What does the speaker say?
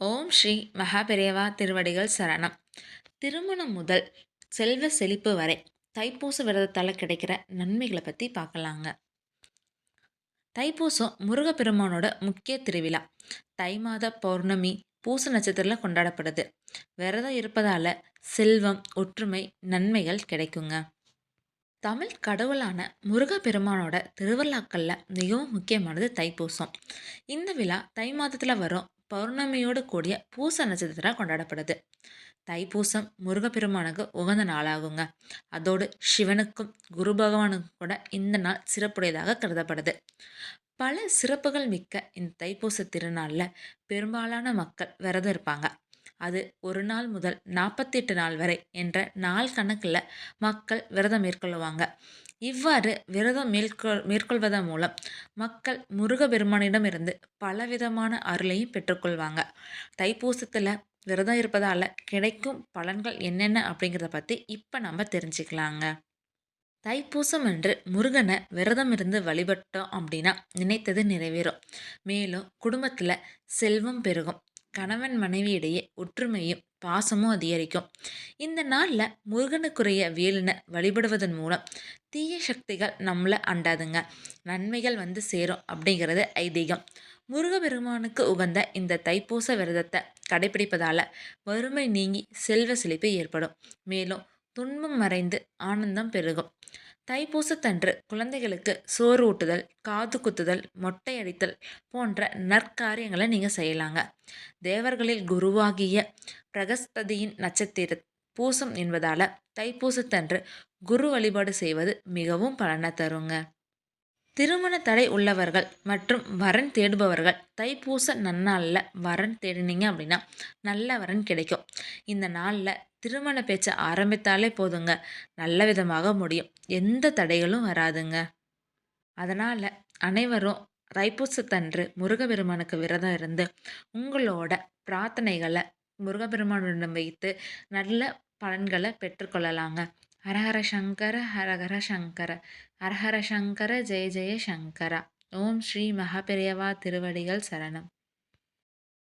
ஓம் ஸ்ரீ மகாபெரியவா திருவடிகள் சரணம். திருமணம் முதல் செல்வ செழிப்பு வரை தைப்பூச விரதத்தால் கிடைக்கிற நன்மைகளை பற்றி பார்க்கலாங்க. தைப்பூசம் முருகப்பெருமானோட முக்கிய திருவிழா. தை மாத பௌர்ணமி பூச நட்சத்திரத்தில் கொண்டாடப்படுது. விரதம் இருப்பதால் செல்வம் ஒற்றுமை நன்மைகள் கிடைக்குங்க. தமிழ் கடவுளான முருகப்பெருமானோட திருவிழாக்களில் மிகவும் முக்கியமானது தைப்பூசம். இந்த விழா தை மாதத்தில் வரும் பௌர்ணமியோடு கூடிய பூச நட்சத்திரம் கொண்டாடப்படுது. தைப்பூசம் முருகப்பெருமானுக்கு உகந்த நாளாகுங்க. அதோடு சிவனுக்கும் குரு பகவானுக்கும் கூட இந்த நாள் சிறப்புடையதாக கருதப்படுது. பல சிறப்புகள் மிக்க இந்த தைப்பூச திருநாளில் பெரும்பாலான மக்கள் விரதம் இருப்பாங்க. அது ஒரு நாள் முதல் நாற்பத்தெட்டு நாள் வரை என்ற நாள் கணக்கில் மக்கள் விரதம் மேற்கொள்ளுவாங்க. இவ்வாறு விரதம் மேற்கொள் மேற்கொள்வதன் மூலம் மக்கள் முருகபெருமானிடமிருந்து பலவிதமான அருளையும் பெற்றுக்கொள்வாங்க. தைப்பூசத்தில் விரதம் இருப்பதால் கிடைக்கும் பலன்கள் என்னென்ன அப்படிங்கிறத பற்றி இப்போ நம்ம தெரிஞ்சுக்கலாங்க. தைப்பூசம் என்று முருகனை விரதம் இருந்து வழிபட்டோம் அப்படின்னா நினைத்தது நிறைவேறும். மேலும் குடும்பத்தில் செல்வம் பெருகும். கணவன் மனைவியிடையே ஒற்றுமையும் பாசமும் அதிகரிக்கும். இந்த நாளில் முருகனுக்குரிய வேலினை வழிபடுவதன் மூலம் தீய சக்திகள் நம்மளை அண்டாதுங்க. நன்மைகள் வந்து சேரும் அப்படிங்கிறது ஐதீகம். முருகபெருமானுக்கு உகந்த இந்த தைப்பூச விரதத்தை கடைபிடிப்பதால் வறுமை நீங்கி செல்வ செழிப்பு ஏற்படும். மேலும் துன்பம் மறைந்து ஆனந்தம் பெருகும். தைப்பூசத்தன்று குழந்தைகளுக்கு சோறு ஊட்டுதல் காது குத்துதல் மொட்டை அடித்தல் போன்ற நற்காரியங்களை நீங்கள் செய்யலாங்க. தேவர்களில் குருவாகிய பிரகஸ்பதியின் நட்சத்திர பூசம் என்பதால் தைப்பூசத்தன்று குரு வழிபாடு செய்வது மிகவும் பலனை தருங்க. திருமண தடை உள்ளவர்கள் மற்றும் வரன் தேடுபவர்கள் தைப்பூச நன்னாளில் வரன் தேடினீங்க அப்படின்னா நல்ல வரன் கிடைக்கும். இந்த நாளில் திருமண பேச்சை ஆரம்பித்தாலே போதுங்க. நல்ல விதமாக முடியும். எந்த தடைகளும் வராதுங்க. அதனால் அனைவரும் தைப்பூசத்தன்று முருகபெருமானுக்கு விரதம் இருந்து உங்களோட பிரார்த்தனைகளை முருகபெருமானுடன் வைத்து நல்ல பலன்களை பெற்றுக்கொள்ளலாங்க. ஹரஹர சங்கர ஹரஹர சங்கர ஹரஹர சங்கர ஜெய ஜெய சங்கரா ஓம் ஸ்ரீ மகாபெரியவா திருவடிகள் சரணம்